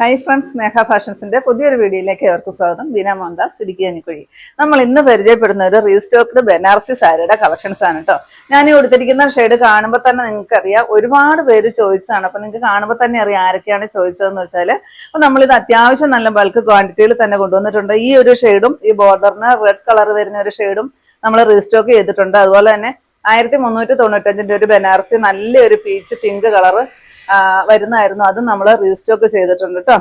Hi friends സ്നേഹ ഫാഷൻസിന്റെ പുതിയൊരു വീഡിയോയിലേക്ക് അവർക്ക് സ്വാഗതം. ബീന മോഹൻദാസ് ഇടുക്കി നമ്മൾ ഇന്ന് പരിചയപ്പെടുന്ന ഒരു റീസ്റ്റോക്ഡ് ബനാറസി സാരിയുടെ കളക്ഷൻസ് ആണ് കേട്ടോ ഞാൻ ഈ കൊടുത്തിരിക്കുന്ന ഷെയ്ഡ് കാണുമ്പോൾ തന്നെ നിങ്ങൾക്ക് അറിയാം ഒരുപാട് പേര് ചോദിച്ചതാണ്. അപ്പൊ നിങ്ങൾക്ക് കാണുമ്പോൾ തന്നെ അറിയാം ആരൊക്കെയാണ് ചോദിച്ചതെന്ന് വെച്ചാൽ അപ്പൊ നമ്മളിത് അത്യാവശ്യം നല്ല ബൾക്ക് ക്വാണ്ടിറ്റിയിൽ തന്നെ കൊണ്ടുവന്നിട്ടുണ്ട്. ഈ ഒരു ഷെയ്ഡും ഈ ബോർഡറിന് റെഡ് കളർ വരുന്ന ഒരു ഷെയ്ഡും നമ്മൾ റീസ്റ്റോക്ക് ചെയ്തിട്ടുണ്ട്. അതുപോലെ തന്നെ ആയിരത്തി മുന്നൂറ്റി തൊണ്ണൂറ്റഞ്ചിന്റെ ഒരു ബനാറസി നല്ലൊരു പീച്ച് പിങ്ക് കളറ് വരുന്നതായിരുന്നു അത് നമ്മൾ റീസ്റ്റോക്ക് ചെയ്തിട്ടുണ്ട് കേട്ടോ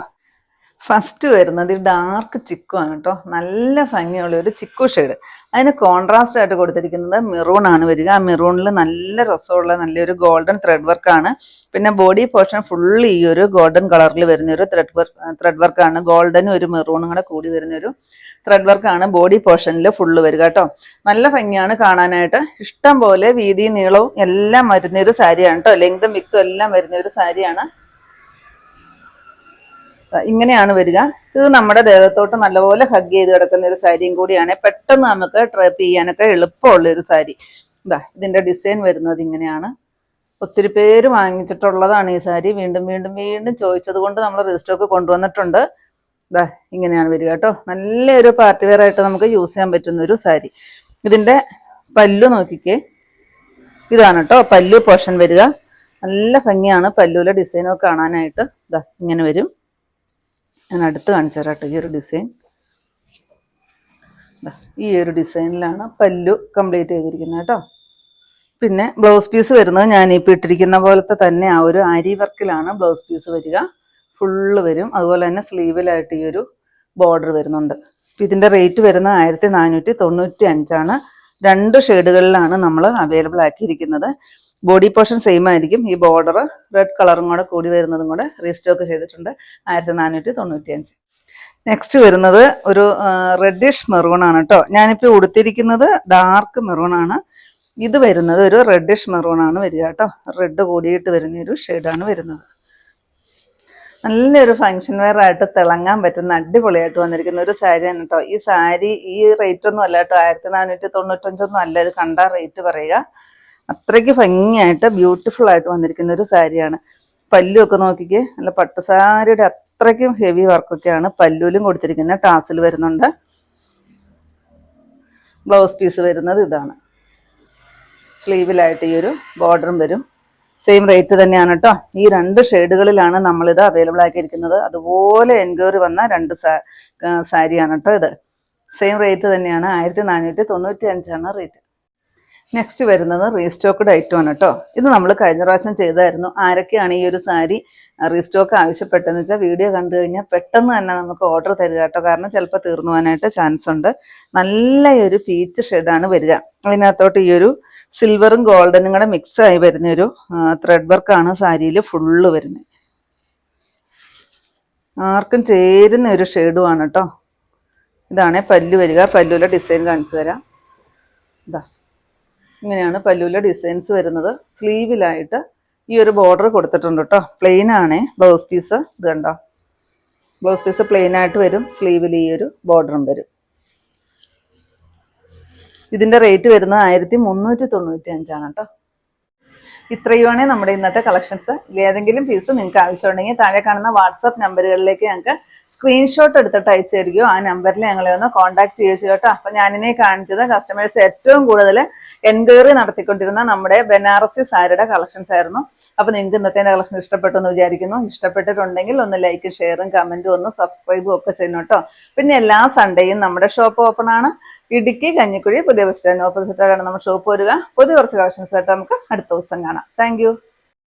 ഫസ്റ്റ് വരുന്നത് ഡാർക്ക് ചിക്കു ആണ് കേട്ടോ. നല്ല ഭംഗിയുള്ള ഒരു ചിക്കു ഷെയ്ഡ്. അതിന് കോൺട്രാസ്റ്റ് ആയിട്ട് കൊടുത്തിരിക്കുന്നത് മെറൂൺ ആണ് വരിക. ആ മെറൂണിൽ നല്ല രസമുള്ള നല്ലൊരു ഗോൾഡൻ ത്രെഡ് വർക്കാണ് പിന്നെ ബോഡി പോർഷൻ ഫുള്ള് ഈ ഒരു ഗോൾഡൻ കളറിൽ വരുന്ന ഒരു ത്രെഡ് വർക്ക് ത്രെഡ് വർക്കാണ് ഗോൾഡനും ഒരു മെറൂണും കൂടെ കൂടി വരുന്ന ഒരു ത്രെഡ് വർക്കാണ് ബോഡി പോർഷനിൽ ഫുള്ള് വരിക കേട്ടോ. നല്ല ഭംഗിയാണ് കാണാനായിട്ട്. ഇഷ്ടം പോലെ വീതി നീളവും എല്ലാം വരുന്ന ഒരു സാരിയാണ് കേട്ടോ. ലെങ്തും വിക്തും എല്ലാം വരുന്ന ഒരു സാരിയാണ്. ഇങ്ങനെയാണ് വരിക. ഇത് നമ്മുടെ ദേഹത്തോട്ട് നല്ലപോലെ ഹഗ് ചെയ്ത് കിടക്കുന്ന ഒരു സാരിയും കൂടിയാണ്. പെട്ടെന്ന് നമുക്ക് ട്രാപ്പ് ചെയ്യാനൊക്കെ എളുപ്പമുള്ള ഒരു സാരി. ഇതാ ഇതിന്റെ ഡിസൈൻ വരുന്നത് ഇങ്ങനെയാണ്. ഒത്തിരി പേര് വാങ്ങിച്ചിട്ടുള്ളതാണ് ഈ സാരി. വീണ്ടും വീണ്ടും വീണ്ടും ചോദിച്ചത് കൊണ്ട് നമ്മൾ റീസ്റ്റോക്ക് കൊണ്ടുവന്നിട്ടുണ്ട്. ഇതാ ഇങ്ങനെയാണ് വരിക കേട്ടോ. നല്ലൊരു പാർട്ടി വെയർ ആയിട്ട് നമുക്ക് യൂസ് ചെയ്യാൻ പറ്റുന്ന ഒരു സാരി. ഇതിന്റെ പല്ലു നോക്കിക്കേ. ഇതാണ് കേട്ടോ പല്ലു പോർഷൻ വരിക. നല്ല ഭംഗിയാണ് പല്ലുവിലെ ഡിസൈനൊക്കെ കാണാനായിട്ട്. ഇതാ ഇങ്ങനെ വരും. ഞാൻ അടുത്ത് കാണിച്ചു തരാം ഈ ഒരു ഡിസൈൻ. ഈ ഒരു ഡിസൈനിലാണ് പല്ലു കംപ്ലീറ്റ് ചെയ്തിരിക്കുന്നത് കേട്ടോ. പിന്നെ ബ്ലൗസ് പീസ് വരുന്നത് ഞാൻ ഇപ്പോൾ ഇട്ടിരിക്കുന്ന പോലത്തെ തന്നെ ആ ഒരു അരി വർക്കിലാണ് ബ്ലൗസ് പീസ് വരിക. ഫുള്ള് വരും. അതുപോലെ തന്നെ സ്ലീവിലായിട്ട് ഈ ഒരു ബോർഡർ വരുന്നുണ്ട്. ഇതിന്റെ റേറ്റ് വരുന്നത് ആയിരത്തി നാനൂറ്റി തൊണ്ണൂറ്റി അഞ്ചാണ് രണ്ട് ഷെയ്ഡുകളിലാണ് നമ്മൾ അവൈലബിൾ ആക്കിയിരിക്കുന്നത്. ബോഡി പോർഷൻ സെയിം ആയിരിക്കും. ഈ ബോർഡർ റെഡ് കളറും കൂടെ കൂടി വരുന്നതും കൂടെ റീസ്റ്റോക്ക് ചെയ്തിട്ടുണ്ട്. ആയിരത്തി നാനൂറ്റി തൊണ്ണൂറ്റി അഞ്ച് നെക്സ്റ്റ് വരുന്നത് ഒരു റെഡിഷ് മെറൂൺ ആണ് കേട്ടോ. ഞാനിപ്പോൾ ഉടുത്തിരിക്കുന്നത് ഡാർക്ക് മെറൂൺ ആണ്. ഇത് വരുന്നത് ഒരു റെഡിഷ് മെറൂൺ ആണ് വരിക കേട്ടോ. റെഡ് കൂടിയിട്ട് വരുന്ന ഒരു ഷെയ്ഡാണ് വരുന്നത്. നല്ലൊരു ഫങ്ഷൻ വെയർ ആയിട്ട് തിളങ്ങാൻ പറ്റുന്ന അടിപൊളിയായിട്ട് വന്നിരിക്കുന്ന ഒരു സാരിയാണ് കേട്ടോ ഈ സാരി ഈ റേറ്റ് ഒന്നും അല്ല കേട്ടോ ആയിരത്തി നാനൂറ്റി തൊണ്ണൂറ്റഞ്ചൊന്നും അല്ല. ഇത് കണ്ട റേറ്റ് പറയുക. അത്രയ്ക്ക് ഭംഗിയായിട്ട് ബ്യൂട്ടിഫുൾ ആയിട്ട് വന്നിരിക്കുന്ന ഒരു സാരിയാണ് പല്ലു ഒക്കെ നോക്കിക്കേ. നല്ല പട്ട് സാരിയുടെ അത്രയ്ക്കും ഹെവി വർക്കൊക്കെയാണ് പല്ലുവിലും കൊടുത്തിരിക്കുന്ന ടാസിൽ വരുന്നുണ്ട്. ബ്ലൗസ് പീസ് വരുന്നത് ഇതാണ്. സ്ലീവിലായിട്ട് ഈ ഒരു ബോർഡറും വരും. സെയിം റേറ്റ് തന്നെയാണ് കേട്ടോ ഈ രണ്ട് ഷെയ്ഡുകളിലാണ് നമ്മളിത് അവൈലബിൾ ആക്കിയിരിക്കുന്നത്. അതുപോലെ എൻക്വയറി വന്ന രണ്ട് സാരിയാണ് കേട്ടോ ഇത്. സെയിം റേറ്റ് തന്നെയാണ്. ആയിരത്തി നാനൂറ്റി തൊണ്ണൂറ്റി അഞ്ചാണ് റേറ്റ് നെക്സ്റ്റ് വരുന്നത് റീസ്റ്റോക്ക്ഡ് ഐറ്റം ആണ് കേട്ടോ ഇത് നമ്മൾ കഴിഞ്ഞ പ്രാവശ്യം ചെയ്തായിരുന്നു. ആരൊക്കെയാണ് ഈ ഒരു സാരി റീസ്റ്റോക്ക് ആവശ്യപ്പെട്ടതെന്ന് വെച്ചാൽ വീഡിയോ കണ്ടു കഴിഞ്ഞാൽ പെട്ടെന്ന് തന്നെ നമുക്ക് ഓർഡർ തരിക കേട്ടോ കാരണം ചിലപ്പോൾ തീർന്നു പോകാനായിട്ട് ചാൻസ് ഉണ്ട്. നല്ല ഒരു പീച്ച് ഷെയ്ഡാണ് വരിക. അതിനകത്തോട്ട് ഈ ഒരു സിൽവറും ഗോൾഡനും കൂടെ മിക്സ് ആയി വരുന്ന ഒരു ത്രെഡ് വർക്കാണ് സാരിയിൽ ഫുള്ള് വരുന്നത്. ആർക്കും ചേരുന്ന ഒരു ഷെയ്ഡുമാണ് കേട്ടോ ഇതാണ് പല്ലു വരിക. പല്ലുവിലെ ഡിസൈൻ കാണിച്ചു തരാം. ഇതാ. ഇങ്ങനെയാണ് പല്ലുവിലെ ഡിസൈൻസ് വരുന്നത്. സ്ലീവിലായിട്ട് ഈ ഒരു ബോർഡർ കൊടുത്തിട്ടുണ്ട് കേട്ടോ പ്ലെയിൻ ആണേ. ബ്ലൗസ് പീസ് ഇത് കണ്ടോ? ബ്ലൗസ് പീസ് പ്ലെയിൻ ആയിട്ട് വരും. സ്ലീവിൽ ഈ ഒരു ബോർഡറും വരും. ഇതിന്റെ റേറ്റ് വരുന്നത് ആയിരത്തി മുന്നൂറ്റി തൊണ്ണൂറ്റി അഞ്ചാണ് കേട്ടോ ഇത്രയുമാണ് നമ്മുടെ ഇന്നത്തെ കളക്ഷൻസ് ഏതെങ്കിലും പീസ് നിങ്ങൾക്ക് ആവശ്യമുണ്ടെങ്കിൽ താഴെ കാണുന്ന വാട്സപ്പ് നമ്പറുകളിലേക്ക് ഞങ്ങൾക്ക് സ്ക്രീൻഷോട്ട് എടുത്തിട്ട് അയച്ചു തരികയോ ആ നമ്പറിൽ ഞങ്ങളെ ഒന്ന് കോൺടാക്ട് ചെയ്യുക കേട്ടോ. അപ്പൊ ഞാനിനെ കാണിച്ചത് കസ്റ്റമേഴ്സ് ഏറ്റവും കൂടുതൽ എൻക്വയറി നടത്തിക്കൊണ്ടിരുന്ന നമ്മുടെ ബനാറസി സാരിയുടെ കളക്ഷൻസ് ആയിരുന്നു. അപ്പൊ നിങ്ങൾക്ക് ഇന്നത്തെ കളക്ഷൻ ഇഷ്ടപ്പെട്ടു എന്ന് വിചാരിക്കുന്നു. ഇഷ്ടപ്പെട്ടിട്ടുണ്ടെങ്കിൽ ഒന്ന് ലൈക്ക് ഷെയറും കമന്റും ഒന്ന് സബ്സ്ക്രൈബും ഒക്കെ ചെയ്യണം കേട്ടോ. പിന്നെ എല്ലാ സൺഡേയും നമ്മുടെ ഷോപ്പ് ഓപ്പൺ ആണ്. ഇടുക്കി കഞ്ഞിക്കുഴി പുതിയ ബസ് സ്റ്റാൻഡ് ഓപ്പോസിറ്റ് ആണ് നമ്മുടെ ഷോപ്പ് വരിക. പുതിയ കുറച്ച് കളക്ഷൻസ് ആയിട്ട് നമുക്ക് അടുത്ത ദിവസം കാണാം. താങ്ക്